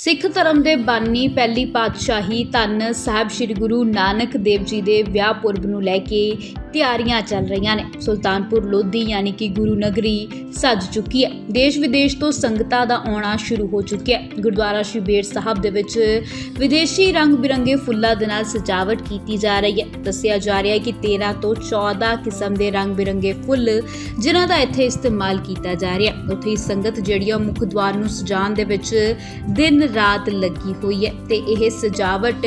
ਸਿੱਖ ਧਰਮ ਦੇ ਬਾਨੀ ਪਹਿਲੀ ਪਾਤਸ਼ਾਹੀ ਧੰਨ ਸਾਹਿਬ ਸ੍ਰੀ ਗੁਰੂ ਨਾਨਕ ਦੇਵ ਜੀ ਦੇ ਵਿਆਹ ਪੁਰਬ ਨੂੰ ਲੈ ਕੇ ਤਿਆਰੀਆਂ ਚੱਲ ਰਹੀਆਂ ਨੇ। ਸੁਲਤਾਨਪੁਰ ਲੋਧੀ ਯਾਨੀ ਕਿ ਗੁਰੂ ਨਗਰੀ ਸੱਜ ਚੁੱਕੀ ਹੈ। ਦੇਸ਼ ਵਿਦੇਸ਼ ਤੋਂ ਸੰਗਤਾਂ ਦਾ ਆਉਣਾ ਸ਼ੁਰੂ ਹੋ ਚੁੱਕਿਆ ਹੈ। ਗੁਰਦੁਆਰਾ ਸ਼੍ਰੀ ਬੇਰ ਸਾਹਿਬ ਦੇ ਵਿੱਚ ਵਿਦੇਸ਼ੀ ਰੰਗ ਬਿਰੰਗੇ ਫੁੱਲਾਂ ਦੇ ਨਾਲ ਸਜਾਵਟ ਕੀਤੀ ਜਾ ਰਹੀ ਹੈ। ਦੱਸਿਆ ਜਾ ਰਿਹਾ ਹੈ ਕਿ 13 ਤੋਂ 14 ਕਿਸਮ ਦੇ ਰੰਗ ਬਿਰੰਗੇ ਫੁੱਲ ਜਿਨ੍ਹਾਂ ਦਾ ਇੱਥੇ ਇਸਤੇਮਾਲ ਕੀਤਾ ਜਾ ਰਿਹਾ ਹੈ। ਉੱਥੇ ਹੀ ਸੰਗਤ ਜਿਹੜੀ ਆ ਉਹ ਮੁੱਖ ਦੁਆਰ ਨੂੰ ਸਜਾਉਣ ਦੇ ਵਿੱਚ ਦਿਨ ਰਾਤ ਲੱਗੀ ਹੋਈ ਹੈ ਤੇ ਇਹ ਸਜਾਵਟ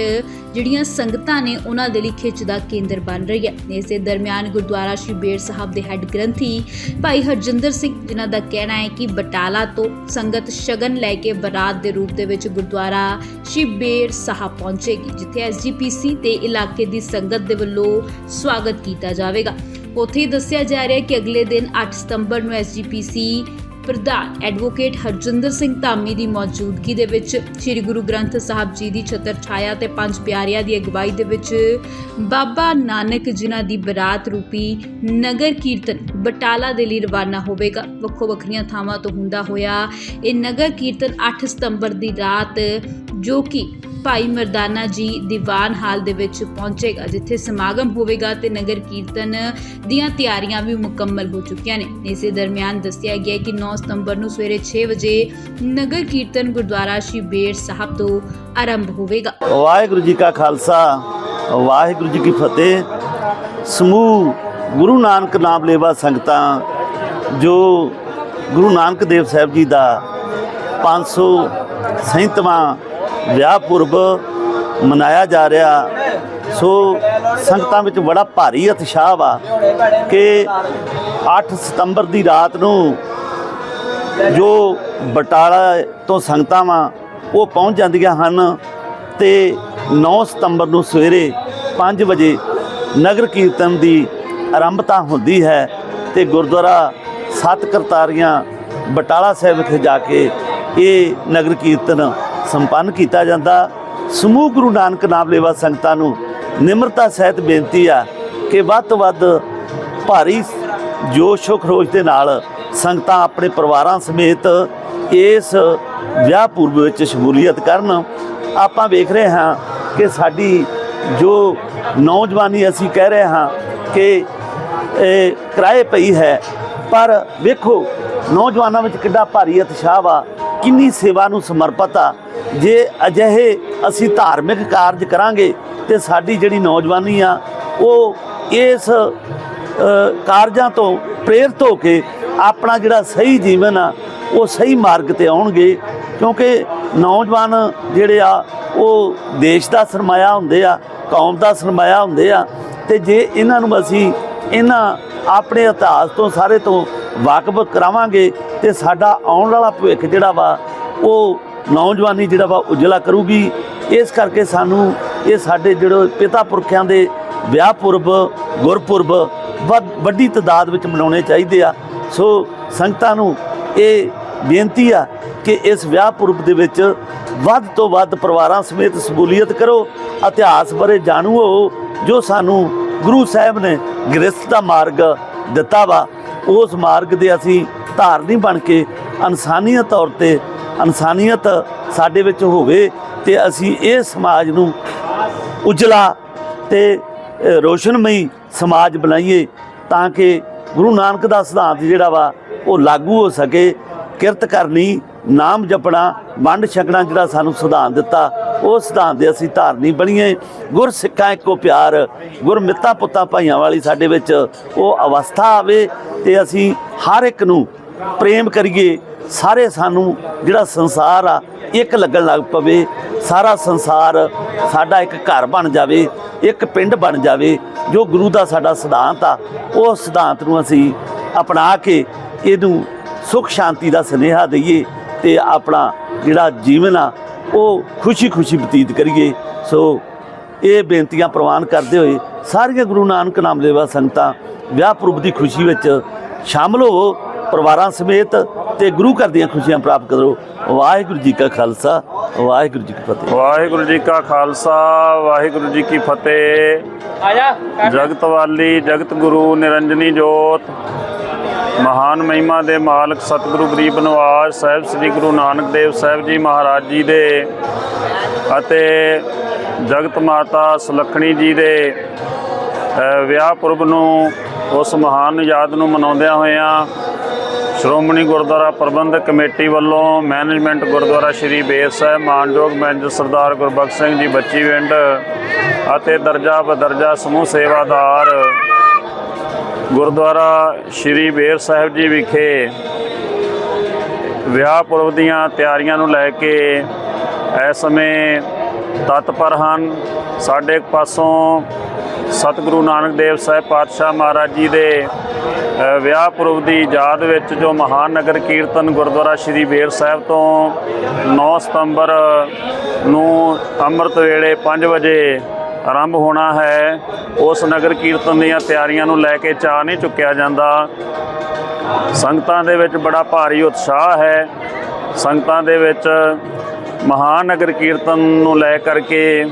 ਜਿਹੜੀਆਂ ਸੰਗਤਾਂ ਨੇ ਉਹਨਾਂ ਦੇ ਲਈ ਖਿੱਚ ਦਾ ਕੇਂਦਰ ਬਣ ਰਹੀ ਹੈ। ਇਸੇ ਦਰਮਿਆਨ ਗੁਰਦੁਆਰਾ ਸ਼੍ਰੀ ਬੇਰ ਸਾਹਿਬ ਦੇ ਹੈੱਡ ਗ੍ਰੰਥੀ ਭਾਈ ਹਰਜਿੰਦਰ ਸਿੰਘ, ਜਿਨ੍ਹਾਂ ਦਾ ਕਹਿਣਾ ਹੈ ਕਿ ਬਟਾਲਾ ਤੋਂ ਸੰਗਤ ਸ਼ਗਨ ਲੈ ਕੇ ਬਰਾਤ ਦੇ ਰੂਪ ਦੇ ਵਿੱਚ ਗੁਰਦੁਆਰਾ ਸ਼੍ਰੀ ਬੇਰ ਸਾਹਿਬ ਪਹੁੰਚੇਗੀ, ਜਿੱਥੇ ਐਸਜੀਪੀਸੀ ਤੇ ਇਲਾਕੇ ਦੀ ਸੰਗਤ ਦੇ ਵੱਲੋਂ ਸਵਾਗਤ ਕੀਤਾ ਜਾਵੇਗਾ। ਉੱਥੇ ਹੀ ਦੱਸਿਆ ਜਾ ਰਿਹਾ ਹੈ ਕਿ ਅਗਲੇ ਦਿਨ 8 ਸਤੰਬਰ ਨੂੰ ਐਸਜੀਪੀਸੀ ਪ੍ਰਧਾਨ ਐਡਵੋਕੇਟ ਹਰਜਿੰਦਰ ਸਿੰਘ ਧਾਮੀ ਦੀ ਮੌਜੂਦਗੀ ਦੇ ਵਿੱਚ ਸ੍ਰੀ ਗੁਰੂ ਗ੍ਰੰਥ ਸਾਹਿਬ ਜੀ ਦੀ ਛਤਰ ਛਾਇਆ ਤੇ ਪੰਜ ਪਿਆਰਿਆਂ ਦੀ ਅਗਵਾਈ ਦੇ ਵਿੱਚ ਬਾਬਾ ਨਾਨਕ ਜਿਨ੍ਹਾਂ ਦੀ ਬਰਾਤ ਰੂਪੀ ਨਗਰ ਕੀਰਤਨ ਬਟਾਲਾ ਦੇ ਲਈ ਰਵਾਨਾ ਹੋਵੇਗਾ। ਵੱਖੋ ਵੱਖਰੀਆਂ ਥਾਵਾਂ ਤੋਂ ਹੁੰਦਾ ਹੋਇਆ ਇਹ ਨਗਰ ਕੀਰਤਨ 8 ਸਤੰਬਰ ਦੀ ਰਾਤ ਜੋ ਕਿ ਭਾਈ ਮਰਦਾਨਾ ਜੀ ਦੀਵਾਨ ਹਾਲ ਦੇ ਵਿੱਚ ਪਹੁੰਚੇਗਾ, ਜਿੱਥੇ ਸਮਾਗਮ ਹੋਵੇਗਾ ਤੇ ਨਗਰ ਕੀਰਤਨ ਦੀਆਂ ਤਿਆਰੀਆਂ ਵੀ ਮੁਕੰਮਲ ਹੋ ਚੁੱਕੀਆਂ ਨੇ। ਇਸੇ ਦਰਮਿਆਨ ਦੱਸਿਆ ਗਿਆ ਕਿ 9 ਸਤੰਬਰ ਨੂੰ ਸਵੇਰੇ 6 ਵਜੇ ਨਗਰ ਕੀਰਤਨ ਗੁਰਦੁਆਰਾ ਸ਼੍ਰੀ ਬੇਰ ਸਾਹਿਬ ਤੋਂ ਆਰੰਭ ਹੋਵੇਗਾ। ਵਾਹਿਗੁਰੂ ਜੀ ਕਾ ਖਾਲਸਾ, ਵਾਹਿਗੁਰੂ ਜੀ ਕੀ ਫਤਿਹ। ਸਮੂਹ ਗੁਰੂ ਨਾਨਕ ਨਾਮ ਲੇਵਾ ਸੰਗਤਾਂ, ਜੋ ਗੁਰੂ ਨਾਨਕ ਦੇਵ ਸਾਹਿਬ ਜੀ ਦਾ 537ਵਾਂ ਵਿਆਹ ਪੁਰਬ ਮਨਾਇਆ ਜਾ ਰਿਹਾ। ਸੋ ਸੰਗਤਾਂ ਵਿੱਚ ਬੜਾ ਭਾਰੀ ਉਤਸ਼ਾਹ ਵਾ ਕਿ 8 ਸਤੰਬਰ ਦੀ ਰਾਤ ਨੂੰ ਜੋ ਬਟਾਲਾ ਤੋਂ ਸੰਗਤਾਂ ਵਾ, ਉਹ ਪਹੁੰਚ ਜਾਂਦੀਆਂ ਹਨ ਤੇ 9 ਸਤੰਬਰ ਨੂੰ ਸਵੇਰੇ 5 ਵਜੇ ਨਗਰ ਕੀਰਤਨ ਦੀ ਆਰੰਭਤਾ ਹੁੰਦੀ ਹੈ ਤੇ ਗੁਰਦੁਆਰਾ ਸੱਤ ਕਰਤਾਰੀਆਂ ਬਟਾਲਾ ਸਾਹਿਬ ਵਿਖੇ ਜਾ ਕੇ ਇਹ ਨਗਰ ਕੀਰਤਨ ਸੰਪੰਨ ਕੀਤਾ ਜਾਂਦਾ। ਸਮੂਹ ਗੁਰੂ ਨਾਨਕ ਨਾਮ ਲੇਵਾ ਸੰਗਤਾਂ ਨੂੰ ਨਿਮਰਤਾ ਸਹਿਤ ਬੇਨਤੀ ਆ ਕਿ ਵੱਧ ਤੋਂ ਵੱਧ ਭਾਰੀ ਜੋਸ਼ ਖਰੋਸ਼ ਦੇ ਨਾਲ ਸੰਗਤਾਂ ਆਪਣੇ ਪਰਿਵਾਰਾਂ ਸਮੇਤ ਇਸ ਵਿਆਹ ਪੂਰਬ ਵਿੱਚ ਸ਼ਮੂਲੀਅਤ ਕਰਨ। ਆਪਾਂ ਵੇਖ ਰਹੇ ਹਾਂ ਕਿ ਸਾਡੀ ਜੋ ਨੌਜਵਾਨੀ ਅਸੀਂ ਕਹਿ ਰਹੇ ਹਾਂ ਕਿ ਇਹ ਕਿਰਾਏ ਪਈ ਹੈ। ਪਰ ਵੇਖੋ, ਨੌਜਵਾਨਾਂ ਵਿੱਚ ਕਿੰਨਾ ਭਾਰੀ ਉਤਸ਼ਾਹ ਵਾ। ਕਿੰਨੀ ਸੇਵਾ ਨੂੰ ਸਮਰਪਿਤ ਆ। ਜੇ ਅਜਿਹੇ ਅਸੀਂ ਧਾਰਮਿਕ ਕਾਰਜ ਕਰਾਂਗੇ ਤੇ ਸਾਡੀ ਜਿਹੜੀ ਨੌਜਵਾਨੀ ਆ, ਉਹ ਇਸ ਕਾਰਜਾਂ ਤੋਂ ਪ੍ਰੇਰਿਤ ਹੋ ਕੇ ਆਪਣਾ ਜਿਹੜਾ ਸਹੀ ਜੀਵਨ ਆ, ਉਹ ਸਹੀ ਮਾਰਗ ਤੇ ਆਉਣਗੇ। ਕਿਉਂਕਿ ਨੌਜਵਾਨ ਜਿਹੜੇ ਆ, ਉਹ ਦੇਸ਼ ਦਾ ਸਰਮਾਇਆ ਹੁੰਦੇ ਆ, ਕੌਮ ਦਾ ਸਰਮਾਇਆ ਹੁੰਦੇ ਆ। ਤੇ ਜੇ ਇਹਨਾਂ ਨੂੰ ਅਸੀਂ ਇਹਨਾਂ ਆਪਣੇ ਇਤਿਹਾਸ ਤੋਂ, ਸਾਰੇ ਤੋਂ ਵਾਕਫ ਕਰਾਵਾਂਗੇ ਤੇ ਸਾਡਾ ਆਉਣ ਵਾਲਾ ਭਵਿੱਖ ਜਿਹੜਾ ਵਾ, ਉਹ ਨੌਜਵਾਨੀ ਜਿਹੜਾ ਵਾ, ਉਜਲਾ ਕਰੂਗੀ। ਇਸ ਕਰਕੇ ਸਾਨੂੰ ਇਹ ਸਾਡੇ ਜਿਹੜੇ ਪਿਤਾ ਪੁਰਖਿਆਂ ਦੇ ਵਿਆਹ ਪੁਰਬ, ਗੁਰਪੁਰਬ ਵੱਧ- ਵੱਡੀ ਤਦਾਦ ਵਿੱਚ ਮਨਾਉਣੇ ਚਾਹੀਦੇ ਆ। ਸੋ ਸੰਗਤਾਂ ਨੂੰ ਇਹ ਬੇਨਤੀ ਆ ਕਿ ਇਸ ਵਿਆਹ ਪੁਰਬ ਦੇ ਵਿੱਚ ਵੱਧ ਤੋਂ ਵੱਧ ਪਰਿਵਾਰਾਂ ਸਮੇਤ ਸਬੂਲੀਅਤ ਕਰੋ, ਇਤਿਹਾਸ ਬਾਰੇ ਜਾਣੂ ਹੋ ਜੋ ਸਾਨੂੰ ਗੁਰੂ ਸਾਹਿਬ ਨੇ ਗ੍ਰਸਥ ਦਾ ਮਾਰਗ ਦਿੱਤਾ ਵਾ। ਉਸ ਮਾਰਗ ਦੇ ਅਸੀਂ ਧਾਰਨੀ ਬਣ ਕੇ ਇਨਸਾਨੀਅਤ ਤੌਰ ਤੇ ਇਨਸਾਨੀਅਤ ਸਾਡੇ ਵਿੱਚ ਹੋਵੇ ਤੇ ਅਸੀਂ ਇਹ ਸਮਾਜ ਨੂੰ ਉਜਲਾ ਤੇ ਰੋਸ਼ਨਮਈ ਸਮਾਜ ਬਣਾਈਏ ਤਾਂ ਕਿ ਗੁਰੂ ਨਾਨਕ ਦਾ ਸਿਧਾਂਤ ਜਿਹੜਾ ਵਾ, ਉਹ ਲਾਗੂ ਹੋ ਸਕੇ। ਕਿਰਤ ਕਰਨੀ, ਨਾਮ ਜਪਣਾ, ਵੰਡ ਛਕਣਾ ਜਿਹੜਾ ਸਾਨੂੰ ਸਿਧਾਂਤ ਦਿੱਤਾ ਉਹ ਸਿਧਾਂਤ ਦੇ ਅਸੀਂ ਧਾਰਨੀ ਬਣੀਏ। ਗੁਰ ਸਿੱਖਾਂ ਇੱਕੋ ਪਿਆਰ ਗੁਰ ਮਿੱਤਾ ਪੁੱਤਾਂ ਭਾਈਆਂ ਵਾਲੀ ਸਾਡੇ ਵਿੱਚ ਉਹ ਅਵਸਥਾ ਆਵੇ ਤੇ ਅਸੀਂ ਹਰ ਇੱਕ ਨੂੰ ਪ੍ਰੇਮ ਕਰੀਏ। ਸਾਰੇ ਸਾਨੂੰ ਜਿਹੜਾ ਸੰਸਾਰ ਆ, ਇੱਕ ਲੱਗਣ ਲੱਗ ਪਵੇ। ਸਾਰਾ ਸੰਸਾਰ ਸਾਡਾ ਇੱਕ ਘਰ ਬਣ ਜਾਵੇ, ਇੱਕ ਪਿੰਡ ਬਣ ਜਾਵੇ। ਜੋ ਗੁਰੂ ਦਾ ਸਾਡਾ ਸਿਧਾਂਤ ਆ, ਉਹ ਸਿਧਾਂਤ ਨੂੰ ਅਸੀਂ ਅਪਣਾ ਕੇ ਇਹਨੂੰ ਸੁਖ ਸ਼ਾਂਤੀ ਦਾ ਸੁਨੇਹਾ ਦਈਏ ਤੇ ਆਪਣਾ ਜਿਹੜਾ ਜੀਵਨ ਆ ਉਹ ਖੁਸ਼ੀ-ਖੁਸ਼ੀ ਬਤੀਤ ਕਰੀਏ। ਸੋ ਇਹ ਬੇਨਤੀਆਂ ਪ੍ਰਵਾਨ ਕਰਦੇ ਹੋਏ ਸਾਰੀਆਂ ਗੁਰੂ ਨਾਨਕ ਨਾਮ ਲੇਵਾ ਸੰਗਤਾਂ ਵਿਆਹ ਪੁਰਬ ਦੀ ਖੁਸ਼ੀ ਵਿੱਚ ਸ਼ਾਮਲ ਹੋਵੋ ਪਰਿਵਾਰਾਂ ਸਮੇਤ ਤੇ ਗੁਰੂ ਘਰ ਦੀਆਂ ਖੁਸ਼ੀਆਂ ਪ੍ਰਾਪਤ ਕਰੋ। ਵਾਹਿਗੁਰੂ ਜੀ ਕਾ ਖਾਲਸਾ ਵਾਹਿਗੁਰੂ ਜੀ ਕੀ ਫਤਿਹ। ਵਾਹਿਗੁਰੂ ਜੀ ਕਾ ਖਾਲਸਾ ਵਾਹਿਗੁਰੂ ਜੀ ਕੀ ਫਤਿਹ। ਆਜਾ ਜਗਤ ਵਾਲੀ ਜਗਤ ਗੁਰੂ ਨਿਰੰਜਨੀ ਜੋਤ। ਮਹਾਨ ਮਹਿਮਾ ਦੇ ਮਾਲਕ ਸਤਿਗੁਰੂ ਗਰੀਬ ਨਿਵਾਜ ਸਾਹਿਬ, ਸ੍ਰੀ ਗੁਰੂ ਨਾਨਕ ਦੇਵ ਸਾਹਿਬ ਜੀ ਮਹਾਰਾਜ ਜੀ ਦੇ ਅਤੇ ਜਗਤ ਮਾਤਾ ਸੁਲੱਖਣੀ ਜੀ ਦੇ ਵਿਆਹ ਪੁਰਬ ਨੂੰ ਉਸ ਮਹਾਨ ਯਾਦ ਨੂੰ ਮਨਾਉਂਦਿਆਂ ਹੋਇਆਂ ਸ਼੍ਰੋਮਣੀ ਗੁਰਦੁਆਰਾ ਪ੍ਰਬੰਧਕ ਕਮੇਟੀ ਵੱਲੋਂ ਮੈਨੇਜਮੈਂਟ ਗੁਰਦੁਆਰਾ ਸ਼੍ਰੀ ਬੇਰ ਸਾਹਿਬ, ਮਾਨਯੋਗ ਮੈਨੇਜਰ ਸਰਦਾਰ ਗੁਰਬਖਸ਼ ਸਿੰਘ ਜੀ ਬੱਚੀ ਵਿੰਡ ਅਤੇ ਦਰਜਾ ਬਦਰਜਾ ਸਮੂਹ ਸੇਵਾਦਾਰ ਗੁਰਦੁਆਰਾ ਸ਼੍ਰੀ ਬੇਰ ਸਾਹਿਬ ਜੀ ਵਿਖੇ ਵਿਆਹ ਪੁਰਬ ਦੀਆਂ ਤਿਆਰੀਆਂ ਨੂੰ ਲੈ ਕੇ ਇਸ ਸਮੇਂ ਤਤਪਰ ਹਨ। ਸਾਡੇ ਪਾਸੋਂ ਸਤਿਗੁਰੂ ਨਾਨਕ ਦੇਵ ਸਾਹਿਬ ਪਾਤਸ਼ਾਹ ਮਹਾਰਾਜ ਜੀ ਦੇ ਵਿਆਹ ਪੁਰਬ ਦੀ ਯਾਦ ਵਿੱਚ ਜੋ ਮਹਾਨ ਨਗਰ ਕੀਰਤਨ ਗੁਰਦੁਆਰਾ ਸ਼੍ਰੀ ਬੇਰ ਸਾਹਿਬ ਤੋਂ 9 ਸਤੰਬਰ ਨੂੰ ਅੰਮ੍ਰਿਤ ਵੇਲੇ 5 ਵਜੇ ਆਰੰਭ ਹੋਣਾ ਹੈ। ਉਸ ਨਗਰ ਕੀਰਤਨ ਦੀਆਂ ਤਿਆਰੀਆਂ ਨੂੰ ਲੈ ਕੇ ਚਾਅ ਨਹੀਂ ਚੁੱਕਿਆ ਜਾਂਦਾ। ਸੰਗਤਾਂ ਦੇ ਵਿੱਚ ਬੜਾ ਭਾਰੀ ਉਤਸ਼ਾਹ ਹੈ। ਸੰਗਤਾਂ ਦੇ ਵਿੱਚ ਮਹਾਨ ਨਗਰ ਕੀਰਤਨ ਨੂੰ ਲੈ ਕਰਕੇ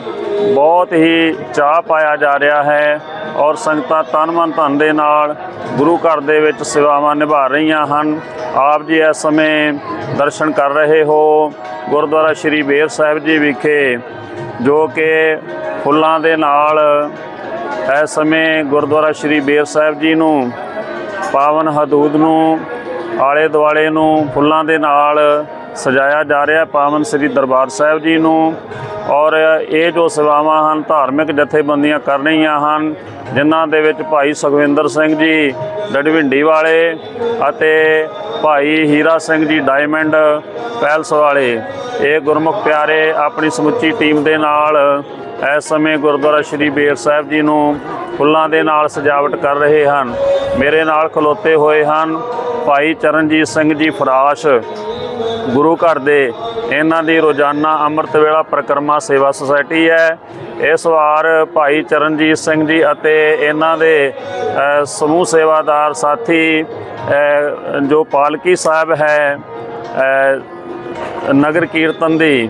ਬਹੁਤ ਹੀ ਚਾਹ ਪਾਇਆ ਜਾ ਰਿਹਾ ਹੈ ਔਰ ਸੰਗਤਾਂ ਤਨ ਮਨ ਧਨ ਦੇ ਨਾਲ ਗੁਰੂ ਘਰ ਦੇ ਵਿੱਚ ਸੇਵਾਵਾਂ ਨਿਭਾ ਰਹੀਆਂ ਹਨ। ਆਪ ਜੀ ਇਸ ਸਮੇਂ ਦਰਸ਼ਨ ਕਰ ਰਹੇ ਹੋ। ਗੁਰਦੁਆਰਾ ਸ਼੍ਰੀ ਬੇਰ ਸਾਹਿਬ ਜੀ ਵਿਖੇ ਜੋ ਕਿ ਫੁੱਲਾਂ ਦੇ ਨਾਲ ਇਸ ਸਮੇਂ ਗੁਰਦੁਆਰਾ ਸ਼੍ਰੀ ਬੇਰ ਸਾਹਿਬ ਜੀ ਨੂੰ, ਪਾਵਨ ਹਦੂਦ ਨੂੰ, ਆਲੇ ਦੁਆਲੇ ਨੂੰ ਫੁੱਲਾਂ ਦੇ ਨਾਲ ਸਜਾਇਆ ਜਾ ਰਿਹਾ ਪਾਵਨ ਸ੍ਰੀ ਦਰਬਾਰ ਸਾਹਿਬ ਜੀ ਨੂੰ ਔਰ ਇਹ ਜੋ ਸੇਵਾਵਾਂ ਹਨ, ਧਾਰਮਿਕ ਜਥੇਬੰਦੀਆਂ ਕਰ ਰਹੀਆਂ ਹਨ, ਜਿਨ੍ਹਾਂ ਦੇ ਵਿੱਚ ਭਾਈ ਸੁਖਵਿੰਦਰ ਸਿੰਘ ਜੀ ਡਡਵਿੰਡੀ ਵਾਲੇ ਅਤੇ ਭਾਈ ਹੀਰਾ ਸਿੰਘ ਜੀ ਡਾਇਮੰਡ ਪੈਲਸ ਵਾਲੇ, ਇਹ ਗੁਰਮੁਖ ਪਿਆਰੇ ਆਪਣੀ ਸਮੁੱਚੀ ਟੀਮ ਦੇ ਨਾਲ ਇਸ ਸਮੇਂ ਗੁਰਦੁਆਰਾ ਸ਼੍ਰੀ ਬੇਰ ਸਾਹਿਬ ਜੀ ਨੂੰ ਫੁੱਲਾਂ ਦੇ ਨਾਲ ਸਜਾਵਟ ਕਰ ਰਹੇ ਹਨ। ਮੇਰੇ ਨਾਲ ਖਲੋਤੇ ਹੋਏ ਹਨ ਭਾਈ ਚਰਨਜੀਤ ਸਿੰਘ ਜੀ ਫਰਾਸ਼, ਗੁਰੂ ਘਰ ਦੇ। ਇਹਨਾਂ ਦੀ ਰੋਜ਼ਾਨਾ ਅੰਮ੍ਰਿਤ ਵੇਲਾ ਪ੍ਰਕਰਮਾ ਸੇਵਾ ਸੁਸਾਇਟੀ ਹੈ। ਇਸ ਵਾਰ ਭਾਈ ਚਰਨਜੀਤ ਸਿੰਘ ਜੀ ਅਤੇ ਇਹਨਾਂ ਦੇ ਸਮੂਹ ਸੇਵਾਦਾਰ ਸਾਥੀ ਜੋ ਪਾਲਕੀ ਸਾਹਿਬ ਹੈ ਨਗਰ ਕੀਰਤਨ ਦੀ,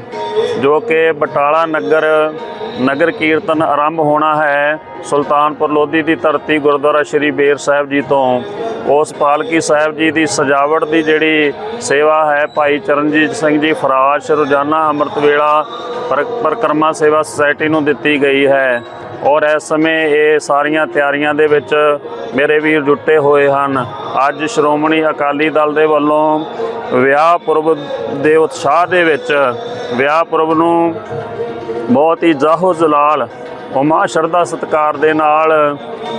ਜੋ ਕਿ ਬਟਾਲਾ ਨਗਰ ਨਗਰ ਕੀਰਤਨ ਆਰੰਭ ਹੋਣਾ ਹੈ। ਸੁਲਤਾਨਪੁਰ ਲੋਧੀ ਦੀ ਧਰਤੀ ਗੁਰਦੁਆਰਾ ਸ਼੍ਰੀ ਬੇਰ ਸਾਹਿਬ ਜੀ ਤੋਂ। ਉਸ ਪਾਲਕੀ ਸਾਹਿਬ ਜੀ ਦੀ ਸਜਾਵਟ ਦੀ ਜਿਹੜੀ ਸੇਵਾ ਹੈ, ਭਾਈ ਚਰਨਜੀਤ ਸਿੰਘ ਜੀ ਫਰਾਸ਼ ਰੋਜ਼ਾਨਾ ਅੰਮ੍ਰਿਤ ਵੇਲਾ ਪਰ- ਪਰਿਕਰਮਾ ਸੇਵਾ ਸੁਸਾਇਟੀ ਨੂੰ ਦਿੱਤੀ ਗਈ ਹੈ। ਔਰ ਇਸ ਸਮੇਂ ਇਹ ਸਾਰੀਆਂ ਤਿਆਰੀਆਂ ਦੇ ਵਿੱਚ ਮੇਰੇ ਵੀਰ ਜੁਟੇ ਹੋਏ ਹਨ। ਅੱਜ ਸ਼੍ਰੋਮਣੀ ਅਕਾਲੀ ਦਲ ਦੇ ਵੱਲੋਂ ਵਿਆਹ ਪੁਰਬ ਦੇ ਉਤਸ਼ਾਹ ਦੇ ਵਿੱਚ ਵਿਆਹ ਪੁਰਬ ਨੂੰ ਬਹੁਤ ਹੀ ਜਾਹੋ ਜਲਾਲ ਉਮਾ ਸ਼ਰਧਾ ਸਤਕਾਰ ਦੇ ਨਾਲ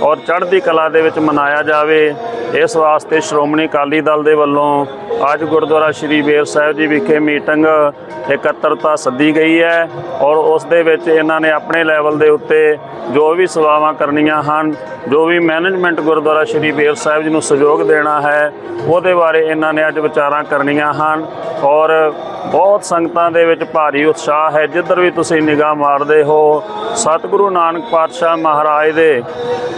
ਔਰ ਚੜ੍ਹਦੀ ਕਲਾ ਦੇ ਵਿੱਚ ਮਨਾਇਆ ਜਾਵੇ, ਇਸ ਵਾਸਤੇ ਸ਼੍ਰੋਮਣੀ ਅਕਾਲੀ ਦਲ ਦੇ ਵੱਲੋਂ ਅੱਜ ਗੁਰਦੁਆਰਾ ਸ਼੍ਰੀ ਬੇਰ ਸਾਹਿਬ ਜੀ ਵਿਖੇ ਮੀਟਿੰਗ ਇਕੱਤਰਤਾ ਸੱਦੀ ਗਈ ਹੈ ਔਰ ਉਸ ਦੇ ਵਿੱਚ ਇਹਨਾਂ ਨੇ ਆਪਣੇ ਲੈਵਲ ਦੇ ਉੱਤੇ ਜੋ ਵੀ ਸੇਵਾਵਾਂ ਕਰਨੀਆਂ ਹਨ, ਜੋ ਵੀ ਮੈਨੇਜਮੈਂਟ ਗੁਰਦੁਆਰਾ ਸ਼੍ਰੀ ਬੇਰ ਸਾਹਿਬ ਜੀ ਨੂੰ ਸਹਿਯੋਗ ਦੇਣਾ ਹੈ, ਉਹਦੇ ਬਾਰੇ ਇਹਨਾਂ ਨੇ ਅੱਜ ਵਿਚਾਰਾਂ ਕਰਨੀਆਂ ਹਨ ਔਰ ਬਹੁਤ ਸੰਗਤਾਂ ਦੇ ਵਿੱਚ ਭਾਰੀ ਉਤਸ਼ਾਹ ਹੈ, ਜਿੱਧਰ ਵੀ ਤੁਸੀਂ ਨਿਗਾਹ ਮਾਰਦੇ ਹੋ, ਸਤਿਗੁਰੂ ਨਾਨਕ ਪਾਤਸ਼ਾਹ ਮਹਾਰਾਜ ਦੇ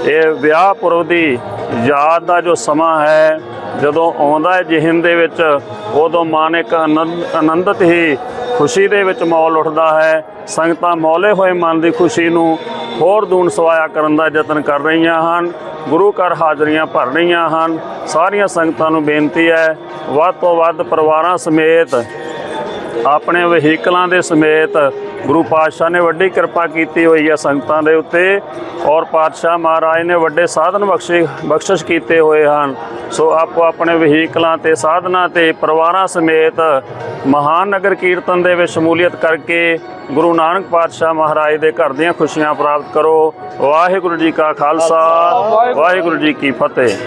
ਇਹ ਵਿਆਹ ਪੁਰਬ ਦੀ ਯਾਦ ਦਾ ਜੋ ਸਮਾਂ ਹੈ, ਜਦੋਂ ਆਉਂਦਾ ਹੈ ਜਿਹਨ ਦੇ ਵਿੱਚ, ਉਦੋਂ ਮਨ ਇੱਕ ਆਨੰਦ ਆਨੰਦਿਤ ਹੀ ਖੁਸ਼ੀ ਦੇ ਵਿੱਚ ਮੌਲ ਉੱਠਦਾ ਹੈ। ਸੰਗਤਾਂ ਮੌਲੇ ਹੋਏ ਮਨ ਦੀ ਖੁਸ਼ੀ ਨੂੰ ਹੋਰ ਦੂਣ ਸਵਾਇਆ ਕਰਨ ਦਾ ਯਤਨ ਕਰ ਰਹੀਆਂ ਹਨ। ਗੁਰੂ ਘਰ ਹਾਜ਼ਰੀਆਂ ਭਰ ਰਹੀਆਂ ਹਨ। ਸਾਰੀਆਂ ਸੰਗਤਾਂ ਨੂੰ ਬੇਨਤੀ ਹੈ, ਵੱਧ ਤੋਂ ਵੱਧ ਪਰਿਵਾਰਾਂ ਸਮੇਤ ਆਪਣੇ ਵਹੀਕਲਾਂ ਦੇ ਸਮੇਤ ਗੁਰੂ ਪਾਤਸ਼ਾਹ ਨੇ ਵੱਡੀ ਕਿਰਪਾ ਕੀਤੀ ਹੋਈ ਹੈ ਸੰਗਤਾਂ ਦੇ ਉੱਤੇ ਔਰ ਪਾਤਸ਼ਾਹ ਮਹਾਰਾਜ ਨੇ ਵੱਡੇ ਸਾਧਨ ਬਖਸ਼ੇ, ਬਖਸ਼ਿਸ਼ ਕੀਤੇ ਹੋਏ ਹਨ। ਸੋ ਆਪੋ ਆਪਣੇ ਵਹੀਕਲਾਂ ਤੇ ਸਾਧਨਾਂ ਤੇ ਪਰਿਵਾਰਾਂ ਸਮੇਤ ਮਹਾਨ ਨਗਰ ਕੀਰਤਨ ਦੇ ਵਿੱਚ ਸ਼ਮੂਲੀਅਤ ਕਰਕੇ ਗੁਰੂ ਨਾਨਕ ਪਾਤਸ਼ਾਹ ਮਹਾਰਾਜ ਦੇ ਘਰ ਦੀਆਂ ਖੁਸ਼ੀਆਂ ਪ੍ਰਾਪਤ ਕਰੋ। ਵਾਹਿਗੁਰੂ ਜੀ ਕਾ ਖਾਲਸਾ, ਵਾਹਿਗੁਰੂ ਜੀ ਕੀ ਫਤਿਹ।